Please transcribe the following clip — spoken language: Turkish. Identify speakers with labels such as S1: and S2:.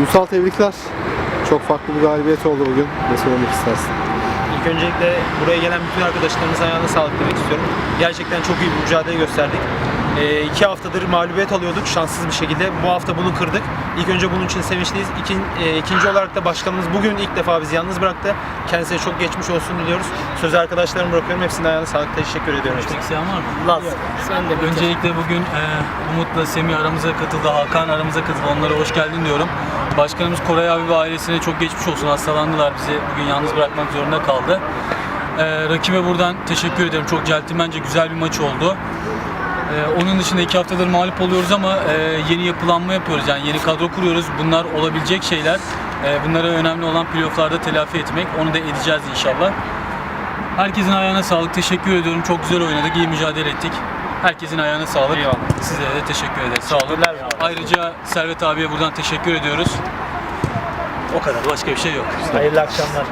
S1: Ünsal tebrikler. Çok farklı bir galibiyet oldu bugün. Ne söylemek istersin?
S2: İlk öncelikle buraya gelen bütün arkadaşlarımızın ayağına sağlık demek istiyorum. Gerçekten çok iyi bir mücadele gösterdik. Ee, iki haftadır mağlubiyet alıyorduk şanssız bir şekilde. Bu hafta bunu kırdık. İlk önce bunun için sevinçliyiz. İkin, e, ikinci olarak da başkanımız bugün ilk defa bizi yalnız bıraktı. Kendisine çok geçmiş olsun diliyoruz. Sözü arkadaşlarıma bırakıyorum. Hepsine ayağına sağlık. Teşekkür ediyorum. hepsine.
S3: İsteyen var mı?
S4: Laz. Sen de
S3: Öncelikle bugün e, Umut'la Semih aramıza katıldı, Hakan aramıza katıldı. Onlara hoş geldin diyorum. Başkanımız Koray abi ve ailesine çok geçmiş olsun. Hastalandılar bizi bugün yalnız bırakmak zorunda kaldı. E, rakibe buradan teşekkür ederim. Çok centilmence güzel bir maç oldu. E, onun dışında iki haftadır mağlup oluyoruz ama e, yeni yapılanma yapıyoruz. Yani yeni kadro kuruyoruz. Bunlar olabilecek şeyler. E, bunlara önemli olan playofflarda telafi etmek. Onu da edeceğiz inşallah. Herkesin ayağına sağlık. Teşekkür ediyorum. Çok güzel oynadık. iyi mücadele ettik. Herkesin ayağına sağlık.
S2: Eyvallah.
S3: Sizlere de teşekkür ederiz. Sağ olun. Ayrıca Servet abiye buradan teşekkür ediyoruz. O kadar. Başka bir şey yok.
S4: Hayırlı akşamlar.